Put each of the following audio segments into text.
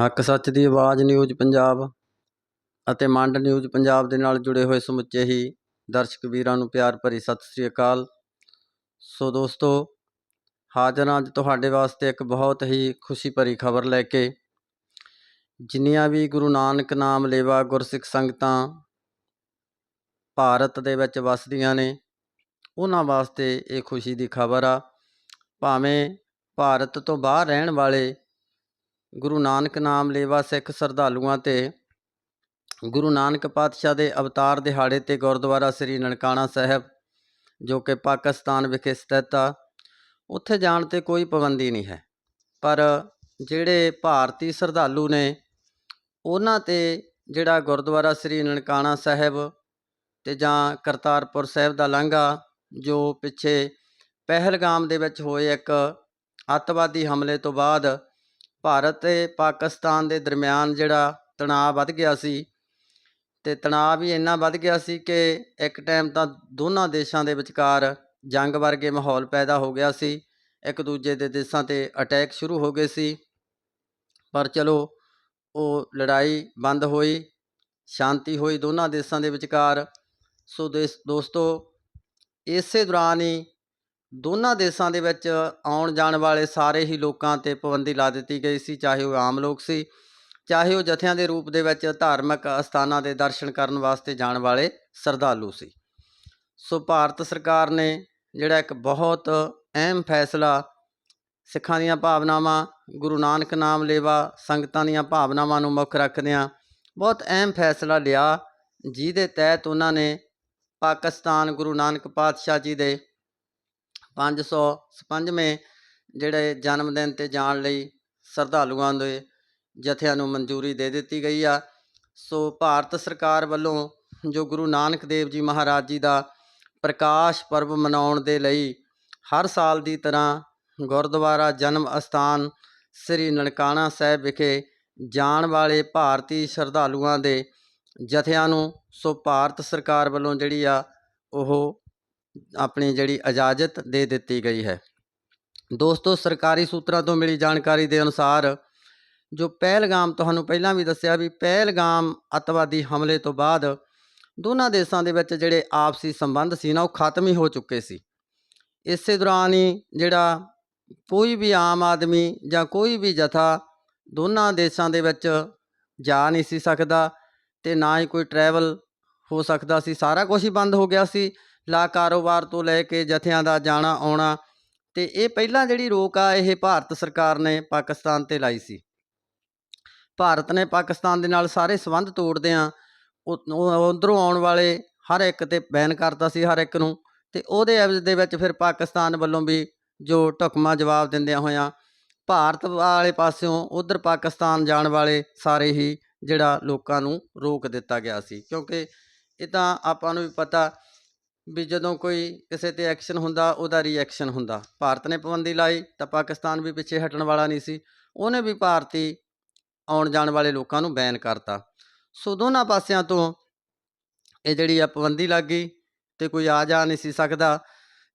ਹੱਕ ਸੱਚ ਦੀ ਆਵਾਜ਼ ਨਿਊਜ਼ ਪੰਜਾਬ ਅਤੇ ਮੰਡ ਨਿਊਜ਼ ਪੰਜਾਬ ਦੇ ਨਾਲ ਜੁੜੇ ਹੋਏ ਸਮੁੱਚੇ ਹੀ ਦਰਸ਼ਕ ਵੀਰਾਂ ਨੂੰ ਪਿਆਰ ਭਰੀ ਸਤਿ ਸ੍ਰੀ ਅਕਾਲ। ਸੋ ਦੋਸਤੋ, ਹਾਜ਼ਰ ਹਾਂ ਅੱਜ ਤੁਹਾਡੇ ਵਾਸਤੇ ਇੱਕ ਬਹੁਤ ਹੀ ਖੁਸ਼ੀ ਭਰੀ ਖਬਰ ਲੈ ਕੇ। ਜਿੰਨੀਆਂ ਵੀ ਗੁਰੂ ਨਾਨਕ ਨਾਮ ਲੇਵਾ ਗੁਰਸਿੱਖ ਸੰਗਤਾਂ ਭਾਰਤ ਦੇ ਵਿੱਚ ਵਸਦੀਆਂ ਨੇ, ਉਹਨਾਂ ਵਾਸਤੇ ਇਹ ਖੁਸ਼ੀ ਦੀ ਖਬਰ ਆ। ਭਾਵੇਂ ਭਾਰਤ ਤੋਂ ਬਾਹਰ ਰਹਿਣ ਵਾਲੇ ਗੁਰੂ ਨਾਨਕ ਨਾਮ ਲੇਵਾ ਸਿੱਖ ਸ਼ਰਧਾਲੂਆਂ ਤੇ ਗੁਰੂ ਨਾਨਕ ਪਾਤਸ਼ਾਹ ਦੇ ਅਵਤਾਰ ਦਿਹਾੜੇ ਤੇ ਗੁਰਦੁਆਰਾ ਸ੍ਰੀ ਨਨਕਾਣਾ ਸਾਹਿਬ, ਜੋ ਕਿ ਪਾਕਿਸਤਾਨ ਵਿਖੇ ਸਥਿਤ ਆ, ਉੱਥੇ ਜਾਣ ਤੇ ਕੋਈ ਪਾਬੰਦੀ ਨਹੀਂ ਹੈ। ਪਰ ਜਿਹੜੇ ਭਾਰਤੀ ਸ਼ਰਧਾਲੂ ਨੇ, ਉਹਨਾਂ ਤੇ ਜਿਹੜਾ ਗੁਰਦੁਆਰਾ ਸ੍ਰੀ ਨਨਕਾਣਾ ਸਾਹਿਬ ਤੇ ਜਾਂ ਕਰਤਾਰਪੁਰ ਸਾਹਿਬ ਦਾ ਲਾਂਘਾ, ਜੋ ਪਿੱਛੇ ਪਹਿਲਗਾਮ ਦੇ ਵਿੱਚ ਹੋਏ ਇੱਕ ਅੱਤਵਾਦੀ ਹਮਲੇ ਤੋਂ ਬਾਅਦ ਭਾਰਤ ਤੇ ਪਾਕਿਸਤਾਨ ਦੇ ਦਰਮਿਆਨ ਜਿਹੜਾ ਤਣਾਅ ਵੱਧ ਗਿਆ ਸੀ ਤੇ ਤਣਾਅ ਵੀ ਇੰਨਾ ਵੱਧ ਗਿਆ ਸੀ ਕਿ ਇੱਕ ਟਾਈਮ ਤਾਂ ਦੋਨਾਂ ਦੇਸ਼ਾਂ ਦੇ ਵਿਚਕਾਰ ਜੰਗ ਵਰਗੇ ਮਾਹੌਲ ਪੈਦਾ ਹੋ ਗਿਆ ਸੀ। ਇੱਕ ਦੂਜੇ ਦੇ ਦੇਸ਼ਾਂ ਤੇ ਅਟੈਕ ਸ਼ੁਰੂ ਹੋ ਗਏ ਸੀ। ਪਰ ਚਲੋ, ਉਹ ਲੜਾਈ ਬੰਦ ਹੋਈ, ਸ਼ਾਂਤੀ ਹੋਈ ਦੋਨਾਂ ਦੇਸ਼ਾਂ ਦੇ ਵਿਚਕਾਰ। ਸੋ ਦੇਸ, ਦੋਸਤੋ, ਇਸੇ ਦੌਰਾਨ ਹੀ ਦੋਨਾਂ ਦੇਸ਼ਾਂ ਦੇ ਵਿੱਚ ਆਉਣ ਜਾਣ ਵਾਲੇ ਸਾਰੇ ਹੀ ਲੋਕਾਂ ਤੇ ਪਾਬੰਦੀ ਲਾ ਦਿੱਤੀ ਗਈ ਸੀ, ਚਾਹੇ ਉਹ ਆਮ ਲੋਕ ਸੀ, ਚਾਹੇ ਉਹ ਜਥਿਆਂ ਦੇ ਰੂਪ ਦੇ ਵਿੱਚ ਧਾਰਮਿਕ ਅਸਥਾਨਾਂ ਦੇ ਦਰਸ਼ਨ ਕਰਨ ਵਾਸਤੇ ਜਾਣ ਵਾਲੇ ਸਰਦਾਲੂ ਸੀ। ਸੋ ਭਾਰਤ ਸਰਕਾਰ ਨੇ ਜਿਹੜਾ ਇੱਕ ਬਹੁਤ ਅਹਿਮ ਫੈਸਲਾ, ਸਿੱਖਾਂ ਦੀਆਂ ਭਾਵਨਾਵਾਂ, ਗੁਰੂ ਨਾਨਕ ਨਾਮ ਲੇਵਾ, ਸੰਗਤਾਂ ਦੀਆਂ ਭਾਵਨਾਵਾਂ ਨੂੰ ਮੁੱਖ ਰੱਖਦਿਆਂ ਬਹੁਤ ਅਹਿਮ ਫੈਸਲਾ ਲਿਆ, ਜਿਹਦੇ ਤਹਿਤ ਉਹਨਾਂ ਨੇ ਪਾਕਿਸਤਾਨ ਗੁਰੂ ਨਾਨਕ ਪਾਤਸ਼ਾਹ ਜੀ ਦੇ 555ਵੇਂ ਜਿਹੜੇ ਜਨਮ ਦਿਨ ਤੇ ਜਾਣ ਲਈ ਸ਼ਰਧਾਲੂਆਂ ਦੇ ਜਥਿਆਂ ਨੂੰ ਮਨਜ਼ੂਰੀ ਦੇ ਦਿੱਤੀ ਗਈ ਆ। ਸੋ ਭਾਰਤ ਸਰਕਾਰ ਵੱਲੋਂ ਜੋ ਗੁਰੂ ਨਾਨਕ ਦੇਵ ਜੀ ਮਹਾਰਾਜ ਜੀ ਦਾ ਪ੍ਰਕਾਸ਼ ਪਰਬ ਮਨਾਉਣ ਦੇ ਲਈ ਹਰ ਸਾਲ ਦੀ ਤਰ੍ਹਾਂ ਗੁਰਦੁਆਰਾ ਜਨਮ ਅਸਥਾਨ ਸ੍ਰੀ ਨਨਕਾਣਾ ਸਾਹਿਬ ਵਿਖੇ ਜਾਣ ਵਾਲੇ ਭਾਰਤੀ ਸ਼ਰਧਾਲੂਆਂ ਦੇ ਜਥਿਆਂ ਨੂੰ ਸੋ ਭਾਰਤ ਸਰਕਾਰ ਵੱਲੋਂ ਜਿਹੜੀ ਆ ਉਹ ਆਪਣੀ ਜਿਹੜੀ ਇਜਾਜ਼ਤ ਦੇ ਦਿੱਤੀ ਗਈ ਹੈ। ਦੋਸਤੋ, ਸਰਕਾਰੀ ਸੂਤਰਾਂ ਤੋਂ ਮਿਲੀ ਜਾਣਕਾਰੀ ਦੇ ਅਨੁਸਾਰ, ਜੋ ਪਹਿਲਗਾਮ ਤੁਹਾਨੂੰ ਪਹਿਲਾਂ ਵੀ ਦੱਸਿਆ ਵੀ ਪਹਿਲਗਾਮ ਅੱਤਵਾਦੀ ਹਮਲੇ ਤੋਂ ਬਾਅਦ ਦੋਨਾਂ ਦੇਸ਼ਾਂ ਦੇ ਵਿੱਚ ਜਿਹੜੇ ਆਪਸੀ ਸੰਬੰਧ ਸੀ ਨਾ, ਉਹ ਖਤਮ ਹੀ ਹੋ ਚੁੱਕੇ ਸੀ। ਇਸੇ ਦੌਰਾਨ ਹੀ ਜਿਹੜਾ ਕੋਈ ਵੀ ਆਮ ਆਦਮੀ ਜਾਂ ਕੋਈ ਵੀ ਜਥਾ ਦੋਨਾਂ ਦੇਸ਼ਾਂ ਦੇ ਵਿੱਚ ਜਾ ਨਹੀਂ ਸੀ ਸਕਦਾ ਤੇ ਨਾ ਹੀ ਕੋਈ ਟਰੈਵਲ ਹੋ ਸਕਦਾ ਸੀ, ਸਾਰਾ ਕੁਝ ਹੀ ਬੰਦ ਹੋ ਗਿਆ ਸੀ। ਲਾ ਕਾਰੋਬਾਰ ਤੋਂ ਲੈ ਕੇ ਜਥਿਆਂ ਦਾ ਜਾਣਾ ਆਉਣਾ। ਤੇ ਇਹ ਪਹਿਲਾਂ ਜਿਹੜੀ ਰੋਕ ਆ, ਇਹ ਭਾਰਤ ਸਰਕਾਰ ਨੇ ਪਾਕਿਸਤਾਨ ਤੇ ਲਾਈ ਸੀ। ਭਾਰਤ ਨੇ ਪਾਕਿਸਤਾਨ ਦੇ ਨਾਲ ਸਾਰੇ ਸੰਬੰਧ ਤੋੜਦਿਆਂ ਉਧਰੋਂ ਆਉਣ ਵਾਲੇ ਹਰ ਇੱਕ ਤੇ ਬੈਨ ਕਰਤਾ ਸੀ ਹਰ ਇੱਕ ਨੂੰ। ਤੇ ਉਹਦੇ ਐਵਜ ਦੇ ਵਿੱਚ ਫਿਰ ਪਾਕਿਸਤਾਨ ਵੱਲੋਂ ਵੀ ਜੋ ਢੁਕਮਾ ਜਵਾਬ ਦਿੰਦਿਆਂ ਹੋਇਆਂ ਭਾਰਤ ਵਾਲੇ ਪਾਸਿਓਂ ਉਧਰ ਪਾਕਿਸਤਾਨ ਜਾਣ ਵਾਲੇ ਸਾਰੇ ਹੀ ਜਿਹੜਾ ਲੋਕਾਂ ਨੂੰ ਰੋਕ ਦਿੱਤਾ ਗਿਆ ਸੀ। ਕਿਉਂਕਿ ਇਹ ਤਾਂ ਆਪਾਂ ਨੂੰ ਵੀ ਪਤਾ ਵੀ ਜਦੋਂ ਕੋਈ ਕਿਸੇ ਤੇ ਐਕਸ਼ਨ ਹੁੰਦਾ, ਉਹਦਾ ਰਿਐਕਸ਼ਨ ਹੁੰਦਾ। ਭਾਰਤ ਨੇ ਪਾਬੰਦੀ ਲਾਈ, ਤਾਂ ਪਾਕਿਸਤਾਨ ਵੀ ਪਿੱਛੇ ਹਟਣ ਵਾਲਾ ਨਹੀਂ ਸੀ। ਉਹਨੇ ਵੀ ਭਾਰਤੀ ਆਉਣ ਜਾਣ ਵਾਲੇ ਲੋਕਾਂ ਨੂੰ ਬੈਨ ਕਰਤਾ। ਸੋ ਦੋਨਾਂ ਪਾਸਿਆਂ ਤੋਂ ਇਹ ਜਿਹੜੀ ਆ ਪਾਬੰਦੀ ਲੱਗ ਗਈ ਤੇ ਕੋਈ ਆ ਜਾ ਨਹੀਂ ਸੀ ਸਕਦਾ।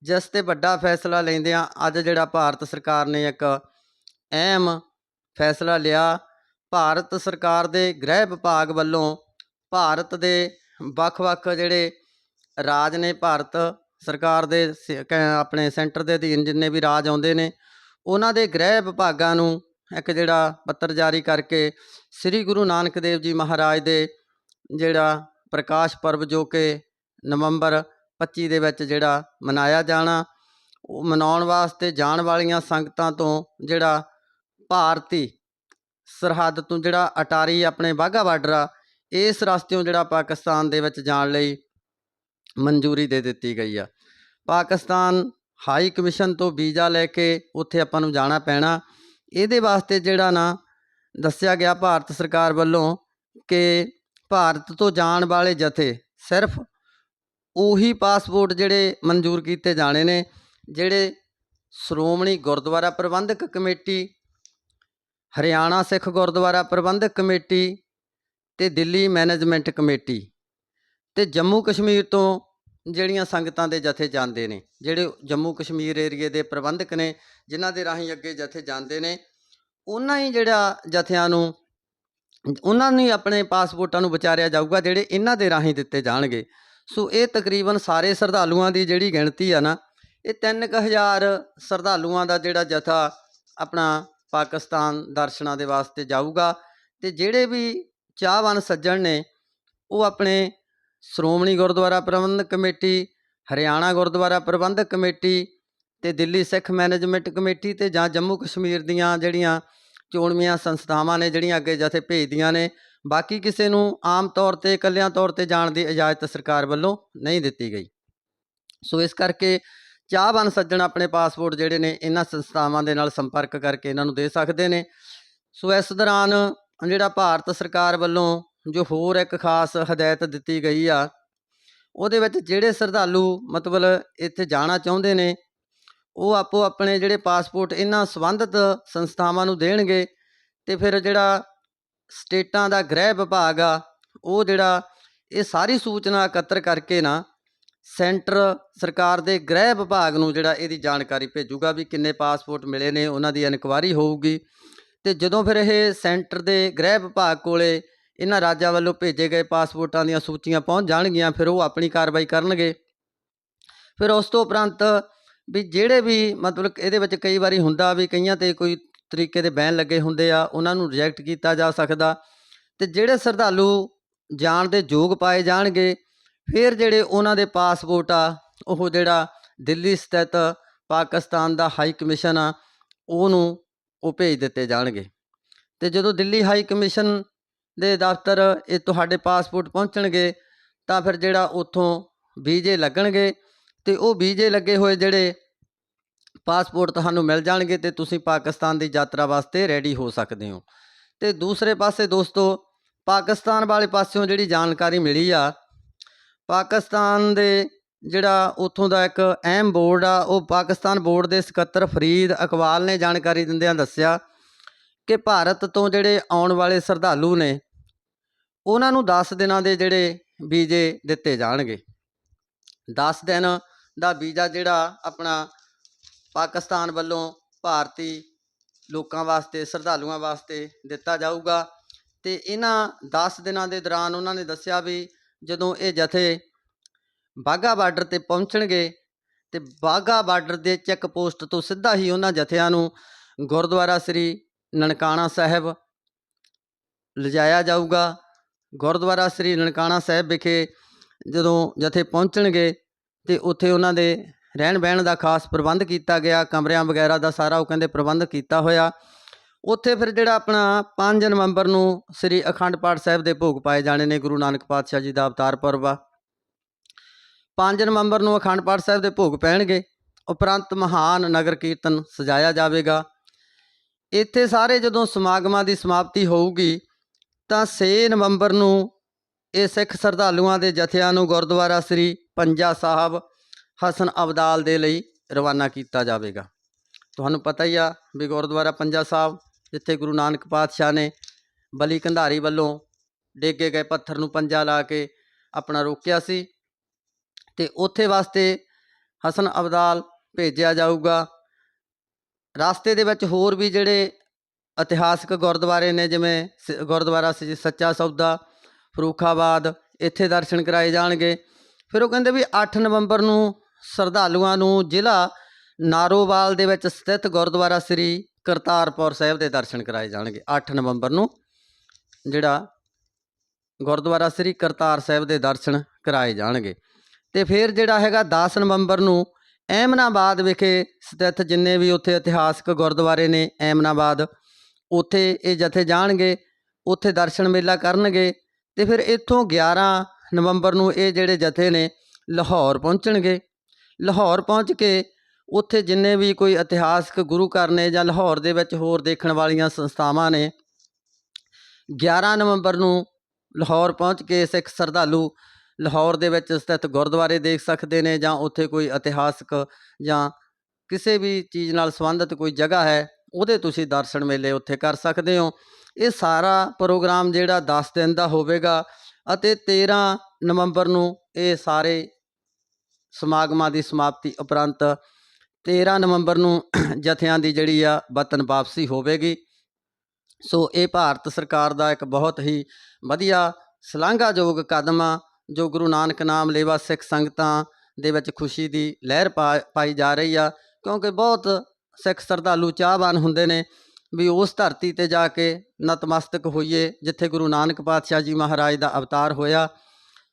ਜਿਸ ਤੇ ਵੱਡਾ ਫੈਸਲਾ ਲੈਂਦਿਆਂ ਅੱਜ ਜਿਹੜਾ ਭਾਰਤ ਸਰਕਾਰ ਨੇ ਇੱਕ ਅਹਿਮ ਫੈਸਲਾ ਲਿਆ, ਭਾਰਤ ਸਰਕਾਰ ਦੇ ਗ੍ਰਹਿ ਵਿਭਾਗ ਵੱਲੋਂ ਭਾਰਤ ਦੇ ਵੱਖ-ਵੱਖ ਜਿਹੜੇ ਰਾਜ ਨੇ ਭਾਰਤ ਸਰਕਾਰ ਦੇ ਆਪਣੇ ਸੈਂਟਰ ਦੇ ਅਧੀਨ ਜਿੰਨੇ ਵੀ ਰਾਜ ਆਉਂਦੇ ਨੇ, ਉਹਨਾਂ ਦੇ ਗ੍ਰਹਿ ਵਿਭਾਗਾਂ ਨੂੰ ਇੱਕ ਜਿਹੜਾ ਪੱਤਰ ਜਾਰੀ ਕਰਕੇ ਸ੍ਰੀ ਗੁਰੂ ਨਾਨਕ ਦੇਵ ਜੀ ਮਹਾਰਾਜ ਦੇ ਜਿਹੜਾ ਪ੍ਰਕਾਸ਼ ਪਰਬ ਜੋ ਕਿ ਨਵੰਬਰ 25 ਦੇ ਵਿੱਚ ਜਿਹੜਾ ਮਨਾਇਆ ਜਾਣਾ, ਉਹ ਮਨਾਉਣ ਵਾਸਤੇ ਜਾਣ ਵਾਲੀਆਂ ਸੰਗਤਾਂ ਤੋਂ ਜਿਹੜਾ ਭਾਰਤੀ ਸਰਹੱਦ ਤੋਂ ਜਿਹੜਾ ਅਟਾਰੀ ਆਪਣੇ ਬਾਘਾ ਬਾਰਡਰ ਆ, ਇਸ ਰਸਤਿਓਂ ਜਿਹੜਾ ਪਾਕਿਸਤਾਨ ਦੇ ਵਿੱਚ ਜਾਣ ਲਈ ਮਨਜ਼ੂਰੀ ਦੇ ਦਿੱਤੀ ਗਈ ਆ। ਪਾਕਿਸਤਾਨ ਹਾਈ ਕਮਿਸ਼ਨ ਤੋਂ ਵੀਜ਼ਾ ਲੈ ਕੇ ਉੱਥੇ ਆਪਾਂ ਨੂੰ ਜਾਣਾ ਪੈਣਾ। ਇਹਦੇ ਵਾਸਤੇ ਜਿਹੜਾ ਨਾ ਦੱਸਿਆ ਗਿਆ ਭਾਰਤ ਸਰਕਾਰ ਵੱਲੋਂ ਕਿ ਭਾਰਤ ਤੋਂ ਜਾਣ ਵਾਲੇ ਜਥੇ ਸਿਰਫ ਉਹੀ ਪਾਸਪੋਰਟ ਜਿਹੜੇ ਮਨਜ਼ੂਰ ਕੀਤੇ ਜਾਣੇ ਨੇ, ਜਿਹੜੇ ਸ਼੍ਰੋਮਣੀ ਗੁਰਦੁਆਰਾ ਪ੍ਰਬੰਧਕ ਕਮੇਟੀ, ਹਰਿਆਣਾ ਸਿੱਖ ਗੁਰਦੁਆਰਾ ਪ੍ਰਬੰਧਕ ਕਮੇਟੀ ਤੇ ਦਿੱਲੀ ਮੈਨੇਜਮੈਂਟ ਕਮੇਟੀ ਤੇ ਜੰਮੂ ਕਸ਼ਮੀਰ ਤੋਂ ਜਿਹੜੀਆਂ ਸੰਗਤਾਂ ਦੇ ਜਥੇ ਜਾਂਦੇ ਨੇ, ਜਿਹੜੇ ਜੰਮੂ ਕਸ਼ਮੀਰ ਏਰੀਏ ਦੇ ਪ੍ਰਬੰਧਕ ਨੇ, ਜਿਨ੍ਹਾਂ ਦੇ ਰਾਹੀਂ ਅੱਗੇ ਜਥੇ ਜਾਂਦੇ ਨੇ, ਉਹਨਾਂ ਹੀ ਜਿਹੜਾ ਜਥਿਆਂ ਨੂੰ, ਉਹਨਾਂ ਨੂੰ ਹੀ ਆਪਣੇ ਪਾਸਪੋਰਟਾਂ ਨੂੰ ਵਿਚਾਰਿਆ ਜਾਊਗਾ, ਜਿਹੜੇ ਇਹਨਾਂ ਦੇ ਰਾਹੀਂ ਦਿੱਤੇ ਜਾਣਗੇ। ਸੋ ਇਹ ਤਕਰੀਬਨ ਸਾਰੇ ਸ਼ਰਧਾਲੂਆਂ ਦੀ ਜਿਹੜੀ ਗਿਣਤੀ ਆ ਨਾ, ਇਹ 3000 ਸ਼ਰਧਾਲੂਆਂ ਦਾ ਜਿਹੜਾ ਜਥਾ ਆਪਣਾ ਪਾਕਿਸਤਾਨ ਦਰਸ਼ਨਾਂ ਦੇ ਵਾਸਤੇ ਜਾਊਗਾ, ਤੇ ਜਿਹੜੇ ਵੀ ਚਾਹਵਾਨ ਸੱਜਣ ਨੇ, ਉਹ ਆਪਣੇ ਸ਼੍ਰੋਮਣੀ ਗੁਰਦੁਆਰਾ ਪ੍ਰਬੰਧਕ ਕਮੇਟੀ, ਹਰਿਆਣਾ ਗੁਰਦੁਆਰਾ ਪ੍ਰਬੰਧਕ ਕਮੇਟੀ ਤੇ ਦਿੱਲੀ ਸਿੱਖ ਮੈਨੇਜਮੈਂਟ ਕਮੇਟੀ ਤੇ ਜਾਂ ਜੰਮੂ ਕਸ਼ਮੀਰ ਦੀਆਂ ਜਿਹੜੀਆਂ ਚੋਣਵੀਆਂ ਸੰਸਥਾਵਾਂ ਨੇ, ਜਿਹੜੀਆਂ ਅੱਗੇ ਜਥੇ ਭੇਜਦੀਆਂ ਨੇ, ਬਾਕੀ ਕਿਸੇ ਨੂੰ ਆਮ ਤੌਰ ਤੇ, ਇਕੱਲਿਆਂ ਤੌਰ ਤੇ ਜਾਣ ਦੀ ਇਜਾਜ਼ਤ ਸਰਕਾਰ ਵੱਲੋਂ ਨਹੀਂ ਦਿੱਤੀ ਗਈ। ਸੋ ਇਸ ਕਰਕੇ ਚਾਹਵਾਨ ਸੱਜਣ ਆਪਣੇ ਪਾਸਪੋਰਟ ਜਿਹੜੇ ਨੇ, ਇਹਨਾਂ ਸੰਸਥਾਵਾਂ ਦੇ ਨਾਲ ਸੰਪਰਕ ਕਰਕੇ ਇਹਨਾਂ ਨੂੰ ਦੇ ਸਕਦੇ ਨੇ। ਸੋ ਇਸ ਦੌਰਾਨ ਜਿਹੜਾ ਭਾਰਤ ਸਰਕਾਰ ਵੱਲੋਂ ਜੋ ਹੋਰ ਇੱਕ ਖਾਸ ਹਦਾਇਤ ਦਿੱਤੀ ਗਈ ਆ, ਉਹਦੇ ਵਿੱਚ ਜਿਹੜੇ ਸ਼ਰਧਾਲੂ ਮਤਲਬ ਇੱਥੇ ਜਾਣਾ ਚਾਹੁੰਦੇ ਨੇ, ਉਹ ਆਪੋ ਆਪਣੇ ਜਿਹੜੇ ਪਾਸਪੋਰਟ ਇਹਨਾਂ ਸੰਬੰਧਿਤ ਸੰਸਥਾਵਾਂ ਨੂੰ ਦੇਣਗੇ ਤੇ ਫਿਰ ਜਿਹੜਾ ਸਟੇਟਾਂ ਦਾ ਗ੍ਰਹਿ ਵਿਭਾਗ ਆ, ਉਹ ਜਿਹੜਾ ਇਹ ਸਾਰੀ ਸੂਚਨਾ ਇਕੱਤਰ ਕਰਕੇ ਨਾ ਸੈਂਟਰ ਸਰਕਾਰ ਦੇ ਗ੍ਰਹਿ ਵਿਭਾਗ ਨੂੰ ਜਿਹੜਾ ਇਹਦੀ ਜਾਣਕਾਰੀ ਭੇਜੂਗਾ ਵੀ ਕਿੰਨੇ ਪਾਸਪੋਰਟ ਮਿਲੇ ਨੇ, ਉਹਨਾਂ ਦੀ ਇਨਕੁਆਰੀ ਹੋਊਗੀ ਤੇ ਜਦੋਂ ਫਿਰ ਇਹ ਸੈਂਟਰ ਦੇ ਗ੍ਰਹਿ ਵਿਭਾਗ ਕੋਲੇ ਇਹਨਾਂ ਰਾਜਾਂ ਵੱਲੋਂ ਭੇਜੇ ਗਏ ਪਾਸਪੋਰਟਾਂ ਦੀਆਂ ਸੂਚੀਆਂ ਪਹੁੰਚ ਜਾਣਗੀਆਂ, ਫਿਰ ਉਹ ਆਪਣੀ ਕਾਰਵਾਈ ਕਰਨਗੇ। ਫਿਰ ਉਸ ਤੋਂ ਉਪਰੰਤ ਵੀ ਜਿਹੜੇ ਵੀ ਮਤਲਬ ਇਹਦੇ ਵਿੱਚ ਕਈ ਵਾਰੀ ਹੁੰਦਾ ਵੀ ਕਈਆਂ ਤੇ ਕੋਈ ਤਰੀਕੇ ਦੇ ਬੈਨ ਲੱਗੇ ਹੁੰਦੇ ਆ, ਉਹਨਾਂ ਨੂੰ ਰਿਜੈਕਟ ਕੀਤਾ ਜਾ ਸਕਦਾ ਤੇ ਜਿਹੜੇ ਸ਼ਰਧਾਲੂ ਜਾਣ ਦੇ ਯੋਗ ਪਾਏ ਜਾਣਗੇ, ਫਿਰ ਜਿਹੜੇ ਉਹਨਾਂ ਦੇ ਪਾਸਪੋਰਟ ਆ, ਉਹ ਜਿਹੜਾ ਦਿੱਲੀ ਸਥਿਤ ਪਾਕਿਸਤਾਨ ਦਾ ਹਾਈ ਕਮਿਸ਼ਨ ਆ, ਉਹਨੂੰ ਉਹ ਭੇਜ ਦਿੱਤੇ ਜਾਣਗੇ। ਤੇ ਜਦੋਂ ਦਿੱਲੀ ਹਾਈ ਕਮਿਸ਼ਨ ਦੇ ਦਫ਼ਤਰ, ਇਹ ਤੁਹਾਡੇ ਪਾਸਪੋਰਟ ਪਹੁੰਚਣਗੇ, ਤਾਂ ਫਿਰ ਜਿਹੜਾ ਉੱਥੋਂ ਵੀਜ਼ੇ ਲੱਗਣਗੇ, ਤੇ ਉਹ ਵੀਜ਼ੇ ਲੱਗੇ ਹੋਏ ਜਿਹੜੇ ਪਾਸਪੋਰਟ ਤੁਹਾਨੂੰ ਮਿਲ ਜਾਣਗੇ ਤੇ ਤੁਸੀਂ ਪਾਕਿਸਤਾਨ ਦੀ ਯਾਤਰਾ ਵਾਸਤੇ ਰੈਡੀ ਹੋ ਸਕਦੇ ਹੋ। ਤੇ ਦੂਸਰੇ ਪਾਸੇ ਦੋਸਤੋ, ਪਾਕਿਸਤਾਨ ਵਾਲੇ ਪਾਸਿਓਂ ਜਿਹੜੀ ਜਾਣਕਾਰੀ ਮਿਲੀ ਆ, ਪਾਕਿਸਤਾਨ ਦੇ ਜਿਹੜਾ ਉੱਥੋਂ ਦਾ ਇੱਕ ਅਹਿਮ ਬੋਰਡ ਆ, ਉਹ ਪਾਕਿਸਤਾਨ ਬੋਰਡ ਦੇ ਸਕੱਤਰ ਫਰੀਦ ਅਕਵਾਲ ਨੇ ਜਾਣਕਾਰੀ ਦਿੰਦਿਆਂ ਦੱਸਿਆ ਕਿ ਭਾਰਤ ਤੋਂ ਜਿਹੜੇ ਆਉਣ ਵਾਲੇ ਸ਼ਰਧਾਲੂ ਨੇ ਉਹਨਾਂ ਨੂੰ 10 ਦਿਨਾਂ ਦੇ ਜਿਹੜੇ ਵੀਜ਼ੇ ਦਿੱਤੇ ਜਾਣਗੇ। 10 ਦਿਨ ਦਾ ਵੀਜ਼ਾ ਜਿਹੜਾ ਆਪਣਾ ਪਾਕਿਸਤਾਨ ਵੱਲੋਂ ਭਾਰਤੀ ਲੋਕਾਂ ਵਾਸਤੇ, ਸ਼ਰਧਾਲੂਆਂ ਵਾਸਤੇ ਦਿੱਤਾ ਜਾਊਗਾ ਤੇ ਇਹਨਾਂ 10 ਦਿਨਾਂ ਦੇ ਦੌਰਾਨ ਉਹਨਾਂ ਨੇ ਦੱਸਿਆ ਵੀ ਜਦੋਂ ਇਹ ਜਥੇ ਬਾਗਾ ਬਾਰਡਰ ਤੇ ਪਹੁੰਚਣਗੇ ਤੇ ਬਾਗਾ ਬਾਰਡਰ ਦੇ ਚੈੱਕ ਪੋਸਟ ਤੋਂ ਸਿੱਧਾ ਹੀ ਉਹਨਾਂ ਜਥਿਆਂ ਨੂੰ ਗੁਰਦੁਆਰਾ ਸ੍ਰੀ ਨਨਕਾਣਾ ਸਾਹਿਬ ਲਿਜਾਇਆ ਜਾਊਗਾ ਗੁਰਦੁਆਰਾ ਸ੍ਰੀ ਨਨਕਾਣਾ ਸਾਹਿਬ ਵਿਖੇ ਜਦੋਂ ਜਥੇ ਪਹੁੰਚਣਗੇ ਤੇ ਉੱਥੇ ਉਹਨਾਂ ਦੇ ਰਹਿਣ ਬਹਿਣ ਦਾ ਖਾਸ ਪ੍ਰਬੰਧ ਕੀਤਾ ਗਿਆ, ਕਮਰਿਆਂ ਵਗੈਰਾ ਦਾ ਸਾਰਾ ਉਹ ਕਹਿੰਦੇ ਪ੍ਰਬੰਧ ਕੀਤਾ ਹੋਇਆ। ਉੱਥੇ ਫਿਰ ਜਿਹੜਾ ਆਪਣਾ 5 ਨਵੰਬਰ ਨੂੰ ਸ੍ਰੀ ਅਖੰਡ ਪਾਠ ਸਾਹਿਬ ਦੇ ਭੋਗ ਪਾਏ ਜਾਣੇ ਨੇ, ਗੁਰੂ ਨਾਨਕ ਪਾਤਸ਼ਾਹ ਜੀ ਦਾ ਅਵਤਾਰ ਪੁਰਬ ਆ। 5 ਨਵੰਬਰ ਨੂੰ ਅਖੰਡ ਪਾਠ ਸਾਹਿਬ ਦੇ ਭੋਗ ਪੈਣਗੇ, ਉਪਰੰਤ ਮਹਾਨ ਨਗਰ ਕੀਰਤਨ ਸਜਾਇਆ ਜਾਵੇਗਾ। ਇੱਥੇ ਸਾਰੇ ਜਦੋਂ ਸਮਾਗਮਾਂ ਦੀ ਸਮਾਪਤੀ ਹੋਊਗੀ ਤਾਂ 6 ਨਵੰਬਰ ਨੂੰ ਇਹ ਸਿੱਖ ਸ਼ਰਧਾਲੂਆਂ ਦੇ ਜਥਿਆਂ ਨੂੰ ਗੁਰਦੁਆਰਾ ਸ੍ਰੀ ਪੰਜਾ ਸਾਹਿਬ ਹਸਨ ਅਬਦਾਲ ਦੇ ਲਈ ਰਵਾਨਾ ਕੀਤਾ ਜਾਵੇਗਾ। ਤੁਹਾਨੂੰ ਪਤਾ ਹੀ ਆ ਵੀ ਗੁਰਦੁਆਰਾ ਪੰਜਾ ਸਾਹਿਬ, ਜਿੱਥੇ ਗੁਰੂ ਨਾਨਕ ਪਾਤਸ਼ਾਹ ਨੇ ਬਲੀ ਕੰਧਾਰੀ ਵੱਲੋਂ ਡੇਗੇ ਗਏ ਪੱਥਰ ਨੂੰ ਪੰਜਾ ਲਾ ਕੇ ਆਪਣਾ ਰੋਕਿਆ ਸੀ ਤੇ ਉੱਥੇ ਵਾਸਤੇ ਹਸਨ ਅਬਦਾਲ ਭੇਜਿਆ ਜਾਊਗਾ। ਰਸਤੇ ਦੇ ਵਿੱਚ ਹੋਰ ਵੀ ਜਿਹੜੇ ਇਤਿਹਾਸਕ ਗੁਰਦੁਆਰੇ ਨੇ ਜਿਵੇਂ ਸ- ਗੁਰਦੁਆਰਾ ਸ੍ਰੀ ਸੱਚਾ ਸੌਦਾ, ਫਰੂਖਾਬਾਦ, ਇੱਥੇ ਦਰਸ਼ਨ ਕਰਾਏ ਜਾਣਗੇ। ਫਿਰ ਉਹ ਕਹਿੰਦੇ ਵੀ 8 ਨਵੰਬਰ ਨੂੰ ਸ਼ਰਧਾਲੂਆਂ ਨੂੰ ਜ਼ਿਲ੍ਹਾ ਨਾਰੋਵਾਲ ਦੇ ਵਿੱਚ ਸਥਿਤ ਗੁਰਦੁਆਰਾ ਸ੍ਰੀ ਕਰਤਾਰਪੁਰ ਸਾਹਿਬ ਦੇ ਦਰਸ਼ਨ ਕਰਾਏ ਜਾਣਗੇ 8 ਨਵੰਬਰ ਨੂੰ, ਜਿਹੜਾ ਗੁਰਦੁਆਰਾ ਸ੍ਰੀ ਕਰਤਾਰ ਸਾਹਿਬ ਦੇ ਦਰਸ਼ਨ ਕਰਾਏ ਜਾਣਗੇ। ਤੇ ਫਿਰ ਜਿਹੜਾ ਹੈਗਾ 10 ਨਵੰਬਰ ਨੂੰ ਐਮਨਾਬਾਦ ਵਿਖੇ ਸਥਿਤ ਜਿੰਨੇ ਵੀ ਉੱਥੇ ਇਤਿਹਾਸਕ ਗੁਰਦੁਆਰੇ ਨੇ, ਐਮਨਾਬਾਦ ਉੱਥੇ ਇਹ ਜਥੇ ਜਾਣਗੇ, ਉੱਥੇ ਦਰਸ਼ਨ ਮੇਲਾ ਕਰਨਗੇ ਅਤੇ ਫਿਰ ਇੱਥੋਂ 11 ਨਵੰਬਰ ਨੂੰ ਇਹ ਜਿਹੜੇ ਜਥੇ ਨੇ ਲਾਹੌਰ ਪਹੁੰਚਣਗੇ। ਲਾਹੌਰ ਪਹੁੰਚ ਕੇ ਉੱਥੇ ਜਿੰਨੇ ਵੀ ਕੋਈ ਇਤਿਹਾਸਕ ਗੁਰੂ ਘਰ ਨੇ ਜਾਂ ਲਾਹੌਰ ਦੇ ਵਿੱਚ ਹੋਰ ਦੇਖਣ ਵਾਲੀਆਂ ਸੰਸਥਾਵਾਂ ਨੇ 11 ਨਵੰਬਰ ਨੂੰ ਲਾਹੌਰ ਪਹੁੰਚ ਕੇ ਸਿੱਖ ਸ਼ਰਧਾਲੂ ਲਾਹੌਰ ਦੇ ਵਿੱਚ ਸਥਿਤ ਗੁਰਦੁਆਰੇ ਦੇਖ ਸਕਦੇ ਨੇ ਜਾਂ ਉੱਥੇ ਕੋਈ ਇਤਿਹਾਸਕ ਜਾਂ ਕਿਸੇ ਵੀ ਚੀਜ਼ ਨਾਲ ਸੰਬੰਧਿਤ ਕੋਈ ਜਗ੍ਹਾ ਹੈ ਉਹਦੇ ਤੁਸੀਂ ਦਰਸ਼ਨ ਮੇਲੇ ਉੱਥੇ ਕਰ ਸਕਦੇ ਹੋ। ਇਹ ਸਾਰਾ ਪ੍ਰੋਗਰਾਮ ਜਿਹੜਾ 10 ਦਿਨ ਦਾ ਹੋਵੇਗਾ ਅਤੇ 13 ਨਵੰਬਰ ਨੂੰ ਇਹ ਸਾਰੇ ਸਮਾਗਮਾਂ ਦੀ ਸਮਾਪਤੀ ਉਪਰੰਤ 13 ਨਵੰਬਰ ਨੂੰ ਜਥਿਆਂ ਦੀ ਜਿਹੜੀ ਆ ਵਤਨ ਵਾਪਸੀ ਹੋਵੇਗੀ। ਸੋ ਇਹ ਭਾਰਤ ਸਰਕਾਰ ਦਾ ਇੱਕ ਬਹੁਤ ਹੀ ਵਧੀਆ ਸ਼ਲਾਘਾਯੋਗ ਕਦਮ ਆ, ਜੋ ਗੁਰੂ ਨਾਨਕ ਨਾਮ ਲੇਵਾ ਸਿੱਖ ਸੰਗਤਾਂ ਦੇ ਵਿੱਚ ਖੁਸ਼ੀ ਦੀ ਲਹਿਰ ਪਾ, ਪਾਈ ਜਾ ਰਹੀ ਆ, ਕਿਉਂਕਿ ਬਹੁਤ ਸਿੱਖ ਸ਼ਰਧਾਲੂ ਚਾਹਵਾਨ ਹੁੰਦੇ ਨੇ ਵੀ ਉਸ ਧਰਤੀ ਤੇ ਜਾ ਕੇ ਨਤਮਸਤਕ ਹੋਈਏ, ਜਿੱਥੇ ਗੁਰੂ ਨਾਨਕ ਪਾਤਸ਼ਾਹ ਜੀ ਮਹਾਰਾਜ ਦਾ ਅਵਤਾਰ ਹੋਇਆ।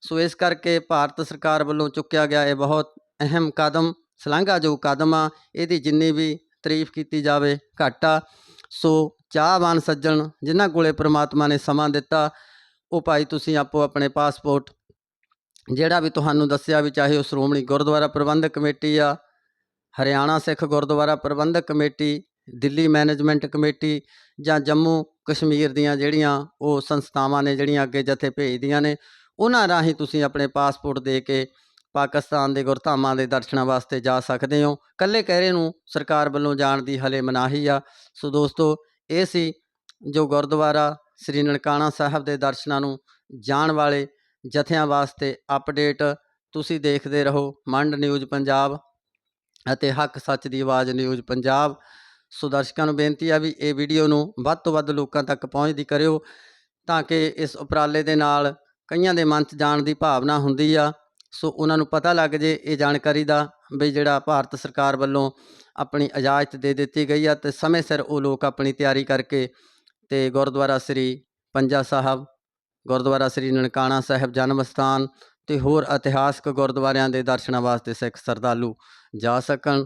ਸੋ ਇਸ ਕਰਕੇ ਭਾਰਤ ਸਰਕਾਰ ਵੱਲੋਂ ਚੁੱਕਿਆ ਗਿਆ ਇਹ ਬਹੁਤ ਅਹਿਮ ਕਦਮ ਸ਼ਲਾਘਾਯੋਗ ਕਦਮ ਆ, ਇਹਦੀ ਜਿੰਨੀ ਵੀ ਤਾਰੀਫ ਕੀਤੀ ਜਾਵੇ ਘੱਟ ਆ। ਸੋ ਚਾਹਵਾਨ ਸੱਜਣ ਜਿਨ੍ਹਾਂ ਕੋਲੇ ਪ੍ਰਮਾਤਮਾ ਨੇ ਸਮਾਂ ਦਿੱਤਾ, ਉਹ ਭਾਈ ਤੁਸੀਂ ਆਪੋ ਆਪਣੇ ਪਾਸਪੋਰਟ, ਜਿਹੜਾ ਵੀ ਤੁਹਾਨੂੰ ਦੱਸਿਆ ਵੀ ਚਾਹੇ ਉਹ ਸ਼੍ਰੋਮਣੀ ਗੁਰਦੁਆਰਾ ਪ੍ਰਬੰਧਕ ਕਮੇਟੀ ਆ Haryana Sikh Gurdwara Prabandhak committee, Delhi management committee ਜਾਂ ਜੰਮੂ ਕਸ਼ਮੀਰ ਦੀਆਂ ਜਿਹੜੀਆਂ ਉਹ ਸੰਸਥਾਵਾਂ ਨੇ ਜਿਹੜੀਆਂ ਅੱਗੇ ਜਥੇ ਭੇਜਦੀਆਂ ਨੇ, ਉਹਨਾਂ ਰਾਹੀਂ ਤੁਸੀਂ ਆਪਣੇ ਪਾਸਪੋਰਟ ਦੇ ਕੇ ਪਾਕਿਸਤਾਨ ਦੇ ਗੁਰਧਾਮਾਂ ਦੇ ਦਰਸ਼ਨਾਂ ਵਾਸਤੇ ਜਾ ਸਕਦੇ ਹੋ। ਕੱਲੇ ਕਹਿਰੇ ਨੂੰ ਸਰਕਾਰ ਵੱਲੋਂ ਜਾਣ ਦੀ ਹਲੇ ਮਨਾਹੀ ਆ। ਸੋ ਦੋਸਤੋ, ਇਹ ਸੀ ਜੋ ਗੁਰਦੁਆਰਾ ਸ੍ਰੀ ਨਨਕਾਣਾ ਸਾਹਿਬ ਦੇ ਦਰਸ਼ਨਾਂ ਨੂੰ ਜਾਣ ਵਾਲੇ ਜਥਿਆਂ ਵਾਸਤੇ ਅਪਡੇਟ ਤੁਸੀਂ ਦੇਖਦੇ ਰਹੋ। ਮੰਡ ਨਿਊਜ਼ ਪੰਜਾਬ। ਅਤੇ ਹੱਕ, ਸੱਚ ਦੀ ਆਵਾਜ਼ ਨਿਊਜ਼ ਪੰਜਾਬ। ਸੋ ਦਰਸ਼ਕਾਂ ਨੂੰ ਬੇਨਤੀ ਆ ਵੀ ਇਹ ਵੀਡੀਓ ਨੂੰ ਵੱਧ ਤੋਂ ਵੱਧ ਲੋਕਾਂ ਤੱਕ ਪਹੁੰਚਦੀ ਕਰਿਓ ਤਾਂ ਕਿ ਇਸ ਉਪਰਾਲੇ ਦੇ ਨਾਲ ਕਈਆਂ ਦੇ ਮਨ 'ਚ ਜਾਣ ਦੀ ਭਾਵਨਾ ਹੁੰਦੀ ਆ। ਸੋ ਉਹਨਾਂ ਨੂੰ ਪਤਾ ਲੱਗ ਜੇ ਇਹ ਜਾਣਕਾਰੀ ਦਾ ਵੀ ਜਿਹੜਾ ਭਾਰਤ ਸਰਕਾਰ ਵੱਲੋਂ ਆਪਣੀ ਇਜਾਜ਼ਤ ਦੇ ਦਿੱਤੀ ਗਈ ਆ ਤੇ ਸਮੇਂ ਸਿਰ ਉਹ ਲੋਕ ਆਪਣੀ ਤਿਆਰੀ ਕਰਕੇ ਤੇ ਗੁਰਦੁਆਰਾ ਸ੍ਰੀ ਪੰਜਾ ਸਾਹਿਬ, ਗੁਰਦੁਆਰਾ ਸ੍ਰੀ ਨਨਕਾਣਾ ਸਾਹਿਬ ਜਨਮ ਸਥਾਨ ਤੇ ਹੋਰ ਇਤਿਹਾਸਕ ਗੁਰਦੁਆਰਿਆਂ ਦੇ ਦਰਸ਼ਨਾਂ ਵਾਸਤੇ ਸਿੱਖ ਸ਼ਰਧਾਲੂ ਜਾ ਸਕਣ।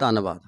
ਧੰਨਵਾਦ।